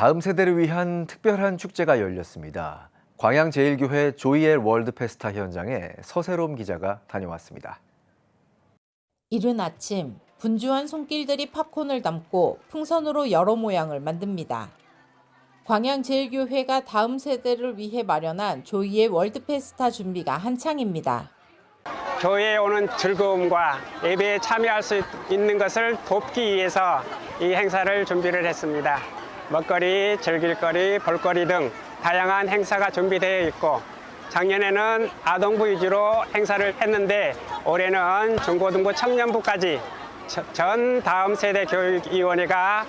다음 세대를 위한 특별한 축제가 열렸습니다. 광양제일교회 조이엘 월드 페스타 현장에 서세롬 기자가 다녀왔습니다. 이른 아침 분주한 손길들이 팝콘을 담고 풍선으로 여러 모양을 만듭니다. 광양제일교회가 다음 세대를 위해 마련한 조이의 월드페스타 준비가 한창입니다. 교회에 오는 즐거움과 예배에 참여할 수 있는 것을 돕기 위해서 이 행사를 준비를 했습니다. 먹거리, 즐길거리, 볼거리 등 다양한 행사가 준비되어 있고 작년에는 아동부 위주로 행사를 했는데 올해는 중고등부 청년부까지 저- 전 다음 세대 교육위원회가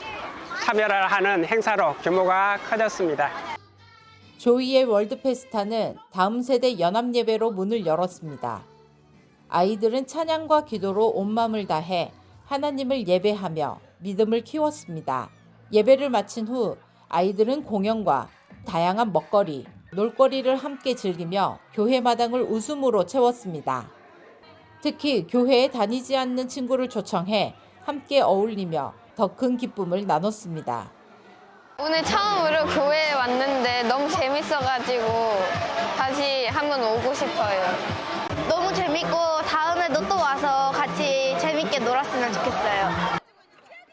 참여를 하는 행사로 규모가 커졌습니다. 조이의 월드페스타는 다음 세대 연합 예배로 문을 열었습니다. 아이들은 찬양과 기도로 온 마음을 다해 하나님을 예배하며 믿음을 키웠습니다. 예배를 마친 후 아이들은 공연과 다양한 먹거리, 놀거리를 함께 즐기며 교회 마당을 웃음으로 채웠습니다. 특히 교회에 다니지 않는 친구를 초청해 함께 어울리며 더 큰 기쁨을 나눴습니다. 오늘 처음으로 교회에 왔는데 너무 재밌어가지고 다시 한번 오고 싶어요. 너무 재밌고 다음에도 또 와서 같이 재밌게 놀았으면 좋겠어요.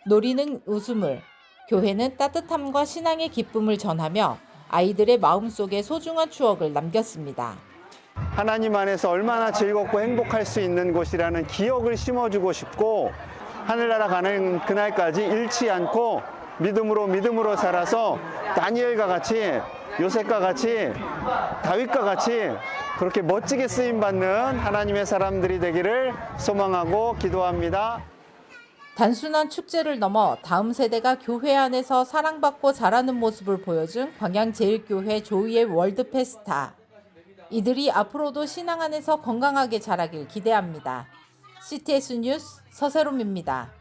놀이는 웃음을, 교회는 따뜻함과 신앙의 기쁨을 전하며 아이들의 마음속에 소중한 추억을 남겼습니다. 하나님 안에서 얼마나 즐겁고 행복할 수 있는 곳이라는 기억을 심어주고 싶고 하늘나라 가는 그날까지 잃지 않고 믿음으로 믿음으로 살아서 다니엘과 같이 요셉과 같이 다윗과 같이 그렇게 멋지게 쓰임 받는 하나님의 사람들이 되기를 소망하고 기도합니다. 단순한 축제를 넘어 다음 세대가 교회 안에서 사랑받고 자라는 모습을 보여준 광양제일교회 조이의 월드페스타. 이들이 앞으로도 신앙 안에서 건강하게 자라길 기대합니다. CTS 뉴스 서세롬입니다.